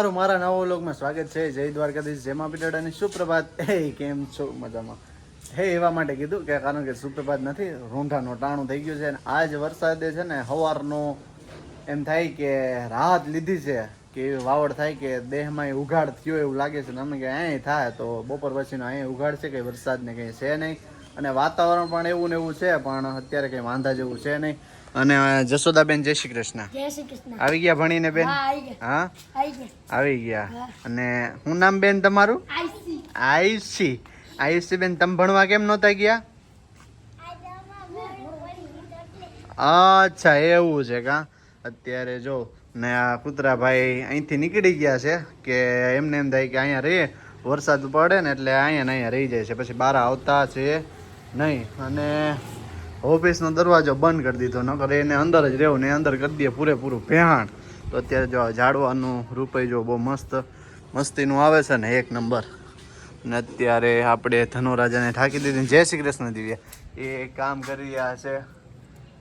તમારું મારા નવો વ્લોગમાં સ્વાગત છે. જય દ્વારકાધીશ, જેમા પીટડ અને સુપ્રભાત. હે, કેમ છો? મજામાં. હે, એવા માટે કીધું કે કારણ કે સુપ્રભાત નથી રૂંઢાનો ટાણું થઈ ગયું છે અને આજ વરસાદે છે ને સવારનો એમ થાય કે રાહત લીધી છે કે એવી વાવડ થાય કે દેહમાં ઉઘાડ થયો એવું લાગે છે ને અમે કે અહીં થાય તો બપોર પછીનો અહીં ઉઘાડ છે કે વરસાદને કંઈ છે નહીં. અને વાતાવરણ પણ એવું ને એવું છે, પણ અત્યારે કંઈ વાંધા જેવું છે નહીં. અને જશોદાબેન જય શ્રી કૃષ્ણ. જય શ્રી કૃષ્ણ. આવી ગયા ભણીને બેન? હા આવી ગયા. અને હું નામ બેન તમારું? આઈસી. આયુષી આયુષી બેન તમે ભણવા કેમ નહોતા ગયા? અચ્છા એવું છે કા? અત્યારે જો ને આ કૂતરાભાઈ અહીંથી નીકળી ગયા છે કે એમને એમ થાય કે અહીંયા રહીએ વરસાદ પડે ને એટલે અહીંયા ને અહીંયા રહી જાય છે. પછી બહાર આવતા છે નહીં. અને ઓફિસનો દરવાજો બંધ કરી દીધો નકર એને અંદર જ રહેવું ને અંદર કરી દઈએ પૂરેપૂરું ભેહાણ. તો અત્યારે જો ઝાડવાનું રૂપે જો બહુ મસ્ત મસ્તીનું આવે છે ને એક નંબર. ને અત્યારે આપણે ધનુરાજાને ઠાકી દીધી જય શ્રી કૃષ્ણ દિવ્યા. એ કામ કરી રહ્યા છે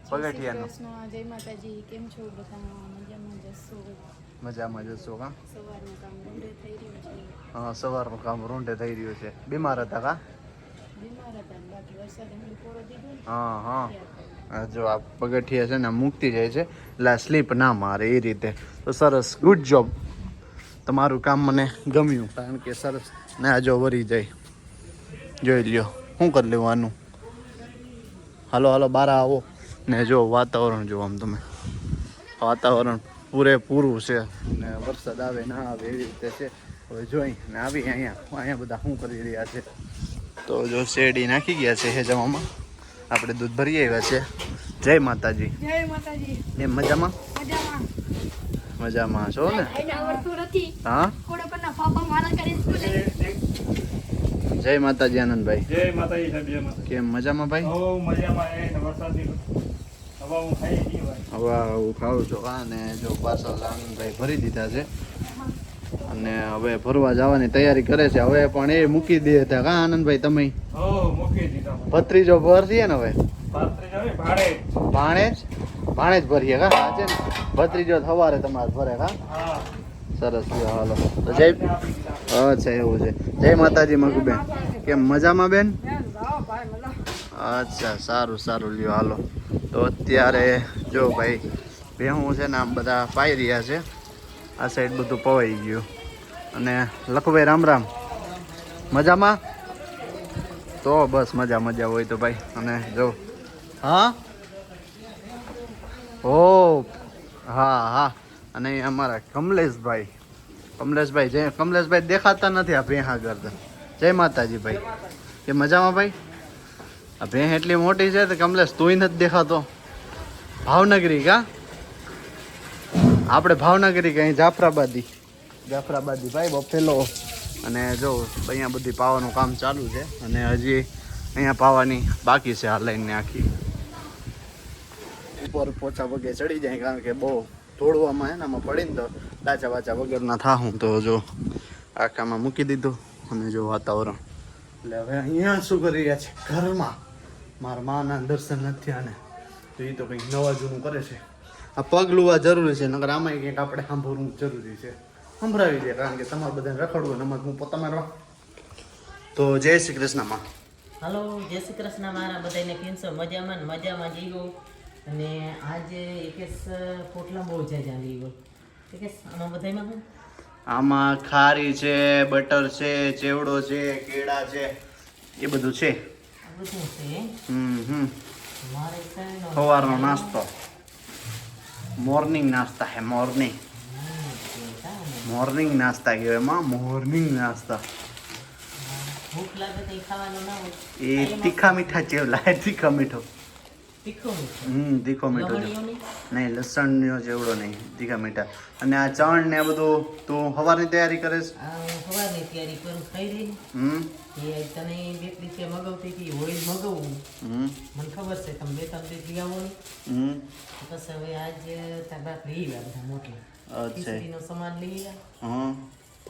પગઠિયાનું જય માતાજી કેમ છો મજામાં જશો મજામાં જશો કા? સવારનું કામ રૂંઢે થઈ રહ્યું છે. હા સવારનું કામ રૂંઢે થઈ રહ્યું છે. બીમાર હતા કા? હા હા. જો આ પગથિયા છે ને મૂકતી જાય છે. એટલે સ્લીપ ના મારે એ રીતે. તો સરસ ગુડ જોબ તમારું કામ મને ગમ્યું, કારણ કે સરસ. ને આ જો વરી જાય. જોઈ લ્યો શું કરી લેવાનું હાલો હાલો, બાર આવો. ને જો વાતાવરણ જો આમ તમે. વાતાવરણ પૂરેપૂરું છે. ને વરસાદ આવે ના આવે એવી રીતે છે. હવે જોઈ ને આવી અહીંયા અહીંયા બધા શું કરી રહ્યા છે. તો જો શેરડી નાખી ગયા છે હેજામાં આપણે દૂધ ભરી આવ્યા છે. જય માતાજી. જય માતાજી. એમ મજામાં? મજામાં. મજામાં છો ને? હા? કોડો પરના પાપા મારા કરે સ્કૂલે? જય માતાજી આનંદભાઈ. જય માતાજી કેમ મજામાં ભાઈ? હવા હું ખાઈ ગઈ ભાઈ હવે હું ખાઉં છું. હા ને જો પાછળ આનંદભાઈ ભરી દીધા છે. અને હવે ફરવા જવાની તૈયારી કરે છે. હવે પણ એ મૂકી દે હતા કા આનંદભાઈ તમે? હો મૂકી દીધા ભાઈ ભત્રીજો ભરશે ને હવે? ભાણે ભાડે ભાણેજ ભાણેજ ભરીએ કા આજે ને? ભત્રીજો સવારે તમારે ભરે કા હા. સરસ હાલો તો જય અચ્છા એવું છે. જય માતાજી મગુબેન કેમ મજામાં બેન? અચ્છા સારું સારું લ્યો હાલો. તો અત્યારે જો ભાઈ ભેહું છે ને આમ બધા પાઈ રહ્યા છે. આ સાઈડ બધું પવાઈ ગયું. અને લખભાઈ, રામ રામ. મજામાં? તો બસ મજા મજા હોય તો ભાઈ. અને જો. હા? ઓ, હા હા. અને અહીં અમારા કમલેશભાઈ. કમલેશભાઈ જય કમલેશભાઈ દેખાતા નથી આ ભેહા ગરદન જય માતાજી ભાઈ. કે મજામાં ભાઈ? આ ભેહ એટલી મોટી છે તો કમલેશ તુંય નથી દેખાતો. ભાવનગરી કા? આપણે ભાવનગરી કઈ જાફરાબાદી. જાફરાબાદી ભાઈ, બફેલો. અને જો, અહીંયા બધી પાવાનું કામ ચાલુ છે. અને હજી અહીંયા પાવાની બાકી છે આ લાઈનને આખી. ઉપર પોચા વગે ચડી જાય કારણ કે બહુ તોડવામાં એનામાં પડીને તો ડાચા વાચા વગરના થાહું. તો જો, આખામાં મૂકી દીધું અને જો વાતાવરણ. એટલે હવે અહીંયા શું કરી રહ્યા છે? ઘરમાં. મારા માના દર્શન નથી આને તો એ તો કંઈક નવા જૂનું કરે છે. આ પગ લુવા જરૂરી છે, નકર આમાં કંઈક આપણે સાંભળવું જરૂરી છે. સંભળાવી દે કારણ કે તમારે બધાને રખડવું નમક હું પોતામાં રહો. તો જય શ્રી કૃષ્ણમાં હલો જય શ્રી કૃષ્ણ મારા બધાને કેમ મજામાં ને મજામાં જીવો અને આજે એકેસ પોટલા બહુ જાજા લીવો એકેસ આમાં બધામાં હું? આમાં ખારી છે બટર છે ચેવડો છે કેળા છે એ બધું છે. બધું છે? હમ હમ. સવારનો નાસ્તો. મોર્નિંગ નાસ્તા હે મોર્નિંગ. મોર્નિંગ નાસ્તા કહેવાય એમાં મોર્નિંગ નાસ્તા. ભૂખ લાગે તો ઈ ખાવાનું ના હોય. એ તીખા મીઠા ચેવલા તીખું મીઠું. હમ તીખો મીઠો નહીં? લસણ લસણનો ચેવડો નહીં તીખા મીઠા. અને આ ચણ ને બધું તું હવારની તૈયારી કરે છે? આ હું તૈયારી કરું ખાઈ રહી હમ. એ તને બે દિવસે મગાવતી હતી ઓઇલ મગાવું. હમ. મને ખબર છે તમે બે ત્રણ દિવસ લઈ આવો હમ. પછી હવે આજ તાર બાપ લઈ આવ્યા બધા મોટલા ખીચડીનો સામાન લઈ આવ્યા. હમ.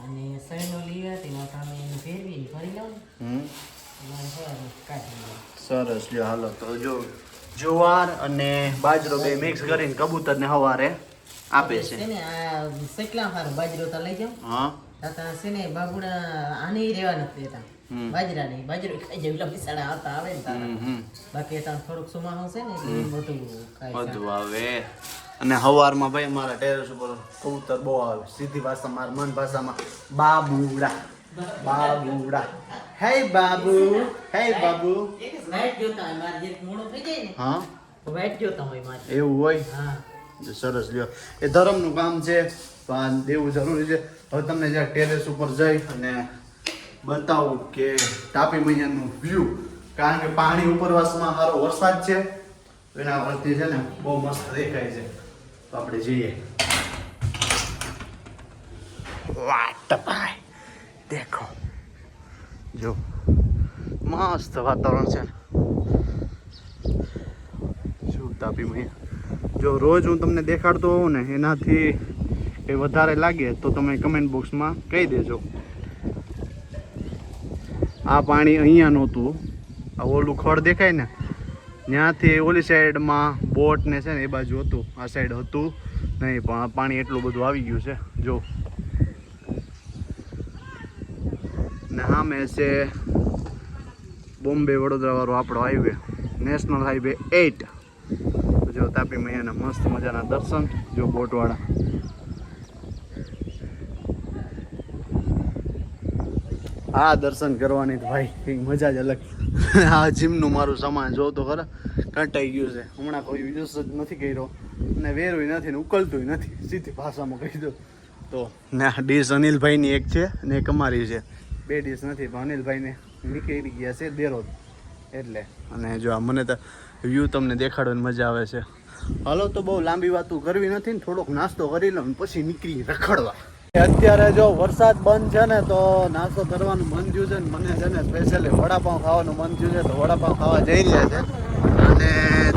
અને સૈનો લઈ આવ્યા તેમાં તમે એને ફેરવી ભરી લો ને હમ સરસ લ્યો હાલો તો જો જુવાર અને બાજરો બે મિક્સ કરીને કબૂતરને હવારે આપે છે. બાજરો તો લઈ જાઉં. હા. તાતા છે ને બાબુડા આની રહેવા નથી દેતા. બાજરા નહીં બાજરો ખાઈ આવતા આવે ને તારા. બાકી ત્યાં થોડુંક સુમાહું છે ને એ બધું ખાય બધું આવે. અને હવારમાં ભાઈ મારા ટેરેસ ઉપર કબૂતર બહુ આવે. સીધી ભાષા મારા મન ભાષામાં બાબુડા. બાબુડા. હે બાબુ હે બાબુ. હા? એવું હોય? હા. સરસ લ્યો. એ ધર્મનું કામ છે તો આ દેવું જરૂરી છે. હવે તમને જ્યાં ટેરેસ ઉપર જઈ અને બતાવું કે તાપી મૈયાનું વ્યૂ કારણ કે પાણી ઉપરવાસમાં સારો વરસાદ છે એના પરથી છે ને બહુ મસ્ત દેખાય છે. તો આપણે જઈએ. વાટ ભાઈ દેખો. જો, મસ્ત વાતાવરણ છે. શું તાપી મૈયા જો, રોજ હું તમને દેખાડતો હોઉં ને, એનાથી એ વધારે લાગે, તો તમે કમેન્ટ બોક્સમાં કહી દેજો. આ પાણી અહીંયા નહોતું. આ ઓલું ખડ દેખાય ને, ત્યાંથી ઓલી સાઈડમાં બોટ ને છે ને, એ બાજુ હતું. આ સાઈડ હતું નહીં, પણ આ પાણી એટલું બધું આવી ગયું છે. જો ને સામે છે બોમ્બે વડોદરા વાળો આપણો હાઈવે નેશનલ હાઈવે એઇટ જો તાપી મૈયાના મસ્ત મજાના દર્શન, જો બોટવાળા. આ દર્શન કરવાની ભાઈ મજા જ અલગ. આ જીમનું મારું સામાન જો તો ખરા, કંટાઈ ગયું છે. હમણાં કોઈ યુઝ જ નથી કર્યો. અને વેરવું નથી ને ઉકલતું નથી. સીધી ભાષામાં કહી દો તો, ને આ ડીશ અનિલભાઈની એક છે ને એક અમારી છે. બે ડીશ નથી પણ અનિલભાઈને નીકળી ગયા છે દેરોદ. એટલે. અને જો આ મને તો વ્યૂ તમને દેખાડવાની મજા આવે છે. હાલો તો બહુ લાંબી વાતો કરવી નથી ને થોડોક નાસ્તો કરી લો પછી નીકળી રખડવા. અત્યારે જો વરસાદ બંધ છે ને તો નાસ્તો કરવાનું મન થયું છે ને મને છે ને સ્પેશિયલી વડાપાઉં ખાવાનું મન થયું છે તો વડાપાઉં ખાવા જઈ રહ્યા છે. અને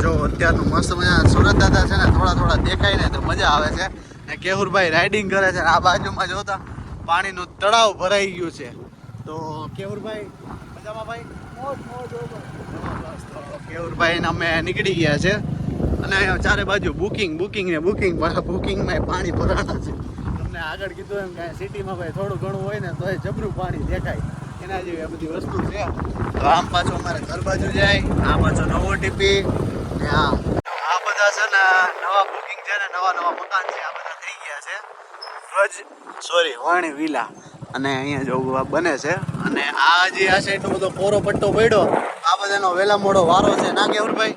જો અત્યારનું મસ્ત મજા સુરત દાદા છે ને થોડા થોડા દેખાય ને તો મજા આવે છે. ને કેહુરભાઈ રાઇડિંગ કરે છે આ બાજુમાં જોતા પાણીનું તળાવ ભરાઈ ગયું છે. તો કેવુરભાઈ, મજામાં ભાઈ? મોજ મોજ કેવુરભાઈ અમે નીકળી ગયા છે. અને ચારે બાજુ બુકિંગ બુકિંગ ને બુકિંગ બુકિંગમાં પાણી ભરાણા છે. તમને આગળ કીધું એમ કે સિટીમાં ભાઈ થોડું ઘણું હોય ને તો એ જબરું પાણી દેખાય. એના જેવી આ બધી વસ્તુ છે. તો આમ પાછું અમારે ઘર બાજુ જાય. આ પાછો નવો ટીપી. ને આ. આ બધા છે ને નવા બુકિંગ છે ને નવા નવા મકાન છે. આ બધા થઈ ગયા છે. સોરી વાણી વિલા. અને અહીંયા જો આ બને છે. અને આ જે આ સાઈડ બધો કોરો પટ્ટો પડ્યો, આ બધાનો વેલા મોડો વારો છે. ના કેવરભાઈ